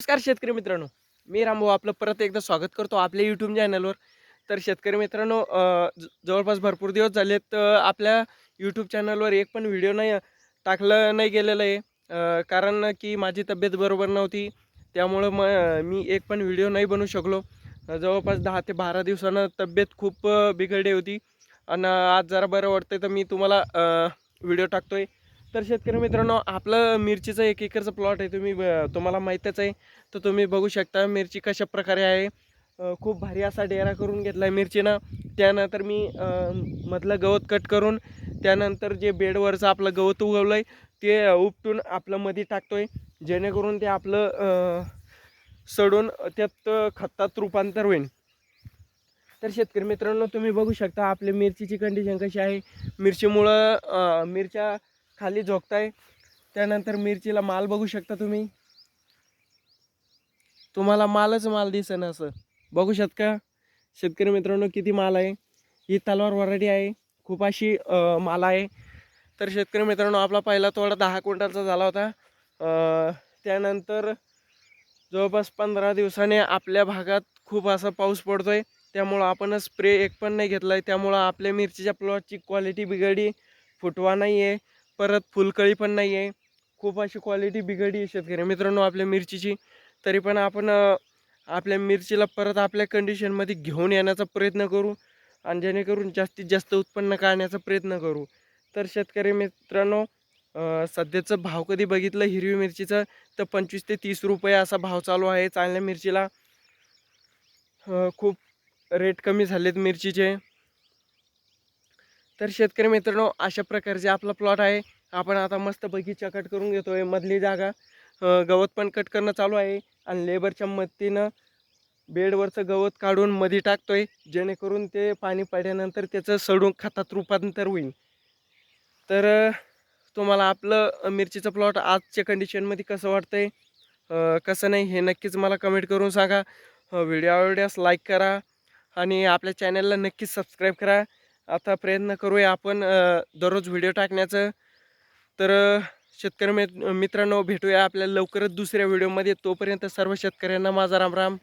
नमस्कार शेतकरी मित्रांनो. मी रामभाऊ आपलं परत एकदा स्वागत करतो आपल्या यूट्यूब चॅनलवर तर शेतकरी मित्रांनो जवळपास भरपूर दिवस झालेत तर आपल्या यूट्यूब चॅनलवर एक पण व्हिडिओ नाही टाकलं नाही गेलेलं आहे. कारण की माझी तब्येत बरोबर नव्हती त्यामुळं मग मी एक पण व्हिडिओ नाही बनवू शकलो. जवळपास दहा ते बारा दिवसानं तब्येत खूप बिघडली होती. आणि आज जरा बरं वाटतंय तर मी तुम्हाला व्हिडिओ टाकतोय. तर शेतकरी मित्रांनो आपलं मिरचीचं एक एकरचं प्लॉट आहे तुम्ही ब- तुम्हाला माहीतच आहे. तर तुम्ही बघू शकता मिरची कशा प्रकारे आहे खूप भारी असा डेरा करून घेतला आहे मिरचीनं. त्यानंतर मी मधलं गवत कट करून त्यानंतर जे बेडवरचं आपलं गवत उगवलं आहे ते उपटून आपलं मध्ये टाकतो आहे जेणेकरून ते आपलं सडून त्यात खतात रूपांतर होईल. तर शेतकरी मित्रांनो तुम्ही बघू शकता आपल्या मिरचीची कंडिशन कशी आहे. मिरचीमुळं मिरच्या खाली झोकताय. त्यानंतर मिरचीला माल बघू शकता तुम्ही. तुम्हाला मालच माल दिसेन असं. बघू शकता. शेतकरी मित्रांनो किती माल आहे. ही तलवार वराडी आहे. खूप अशी माल आहे. तर शेतकरी मित्रांनो आपला पहिला तोडा दहा क्विंटलचा झाला होता. त्यानंतर जवळपास पंधरा दिवसाने आपल्या भागात खूप असा पाऊस पडतो आहे त्यामुळं आपण स्प्रे एक पण नाही घेतला आहे त्यामुळं आपल्या मिरचीच्या प्लॉटची क्वालिटी बिघडली. फुटवा नाही आहे परत फुलकळी पण नाही आहे. खूप अशी क्वालिटी बिघडली आहे शेतकरी. मित्रांनो आपल्या मिरचीची तरी पण आपण आपल्या मिरचीला परत आपल्या कंडिशनमध्ये घेऊन येण्याचा प्रयत्न करू आणि जेणेकरून जास्तीत जास्त उत्पन्न काढण्याचा प्रयत्न करू. तर शेतकरी मित्रांनो सध्याचं भाव कधी बघितलं? हिरवी मिरचीचं तर पंचवीस ते तीस रुपये असा भाव चालू आहे चांगल्या मिरचीला. खूप रेट कमी झालेत मिरचीचे. तर शेतकरी मित्रांनो अशा प्रकारचे आपला प्लॉट आहे. आपण आता मस्त बगीचा कट करून घेतोय मधली जागा. गवत पण कट करणं चालू आहे आणि लेबरच्या मदतीनं बेडवरचं गवत काढून मध्ये टाकतोय जेणेकरून ते पाणी पडल्यानंतर त्याचं सडून खतात रूपांतर होईल. तर तुम्हाला आपलं मिरचीचं प्लॉट आजच्या कंडिशनमध्ये कसं वाटतंय? कसं नाही हे नक्कीच मला कमेंट करून सांगा. व्हिडिओ आवडल्यास लाईक करा आणि आपल्या चॅनलला नक्कीच सबस्क्राईब करा. आता प्रयत्न करूया आपण दररोज व्हिडिओ टाकण्याचं. तर शेतकरी मित्रांनो भेटूया आपल्याला लवकरच दुसऱ्या व्हिडिओमध्ये. तोपर्यंत सर्व शेतकऱ्यांना माझा राम राम